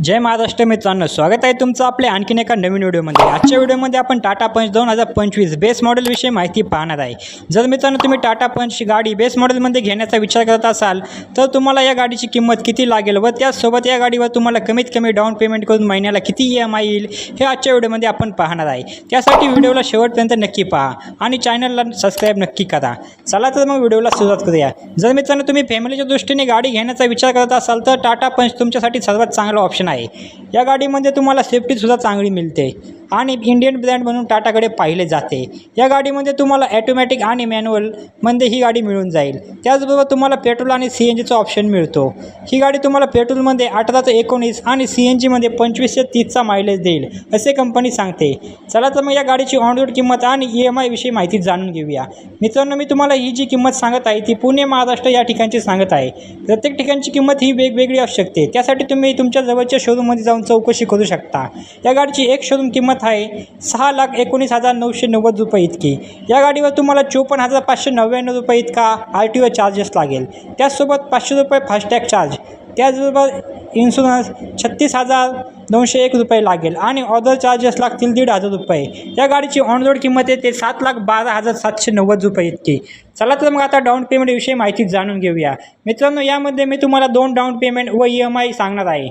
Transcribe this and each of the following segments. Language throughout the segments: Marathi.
जय महाराष्ट्र मित्रांनो स्वागत आहे तुमचं आपल्या आणखीन एका नवीन व्हिडिओमध्ये. आजच्या व्हिडिओमध्ये आपण टाटा पंच दोन हजार पंचवीस बेस मॉडेलविषयी माहिती पाहणार आहे. जर मित्रांनो तुम्ही टाटा पंच गाडी बेस मॉडेलमध्ये घेण्याचा विचार करत असाल तर तुम्हाला या गाडीची किंमत किती लागेल व त्याचसोबत या गाडीवर तुम्हाला कमीत कमी डाऊन पेमेंट करून महिन्याला किती ई एम आय येईल हे आजच्या व्हिडिओमध्ये आपण पाहणार आहे. त्यासाठी व्हिडिओला शेवटपर्यंत नक्की पहा आणि चॅनलला सबस्क्राईब नक्की करा. चला तर मग व्हिडिओला सुरुवात करूया. जर मित्रांनो तुम्ही फॅमिलीच्या दृष्टीने गाडी घेण्याचा विचार करत असाल तर टाटा पंच तुमच्यासाठी सर्वात चांगला ऑप्शन आहे या गाडीमध्ये तुम्हाला सेफ्टीसुद्धा चांगली मिळते. आणि इंडियन ब्रँड म्हणून टाटाकडे पाहिले जाते. या गाडीमध्ये तुम्हाला ॲटोमॅटिक आणि मॅन्युअलमध्ये ही गाडी मिळून जाईल. त्याचबरोबर तुम्हाला पेट्रोल आणि सी एन जीचा ऑप्शन मिळतो. ही गाडी तुम्हाला पेट्रोलमध्ये अठरा ते एकोणीस आणि सी एन जीमध्ये पंचवीस ते तीसचा मायलेज देईल असे कंपनी सांगते. चला तर मग या गाडीची ऑनरोड किंमत आणि ई एम आयविषयी माहिती जाणून घेऊया. मित्रांनो मी तुम्हाला ही जी किंमत सांगत आहे ती पुणे महाराष्ट्र या ठिकाणची सांगत आहे. प्रत्येक ठिकाणची किंमत ही वेगवेगळी असू शकते. त्यासाठी तुम्ही तुमच्या जवळच्या शोरूममध्ये जाऊन चौकशी करू शकता. या गाडीची एक शोरूम किंमत आहे सहा लाख एकोणीस हजार नऊशे नव्वद रुपये इतकी. या गाडीवर तुम्हाला चोपन्न हजार पाचशे नव्याण्णव रुपये इतका आर टी ओ चार्जेस लागेल. त्याचसोबत पाचशे रुपये फास्टॅग चार्ज त्याचबरोबर इन्शुरन्स छत्तीस हजार दोनशे एक रुपये लागेल आणि ऑदर चार्जेस लागतील दीड हजार रुपये. या गाडीची ऑनरोड किंमत येते सात लाख बारा हजार सातशे नव्वद रुपये इतकी. चला तर मग आता डाऊन पेमेंटविषयी माहिती जाणून घेऊया. मित्रांनो यामध्ये मी तुम्हाला दोन डाऊन पेमेंट व ई एम आय सांगणार आहे.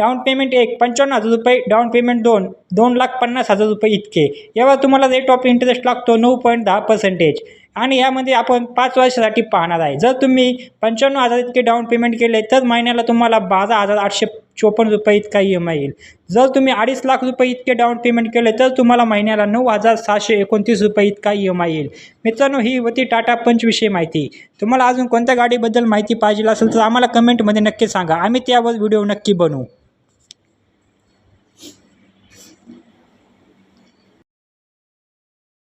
डाऊन पेमेंट एक पंचावन्न हजार रुपये डाऊन पेमेंट दोन दोन लाख पन्नास हजार रुपये इतके. यावर तुम्हाला रेट ऑफ इंटरेस्ट लागतो नऊ पॉईंट दहा पर्सेंटेज आणि यामध्ये आपण पाच वर्षासाठी पाहणार आहे. जर तुम्ही पंच्याण्णव हजार इतके डाऊन पेमेंट केले तर महिन्याला तुम्हाला बारा हजार आठशे चोपन्न रुपये इतका ई एम आय येईल. जर तुम्ही अडीच लाख रुपये इतके डाऊन पेमेंट केले तर तुम्हाला महिन्याला नऊ हजार सहाशे एकोणतीस रुपये इतका ई एम आय येईल. मित्रांनो ही होती टाटा पंचविषयी माहिती. तुम्हाला अजून कोणत्या गाडीबद्दल माहिती पाहिजे असेल तर आम्हाला कमेंटमध्ये नक्की सांगा. आम्ही त्यावर व्हिडिओ नक्की बनवू.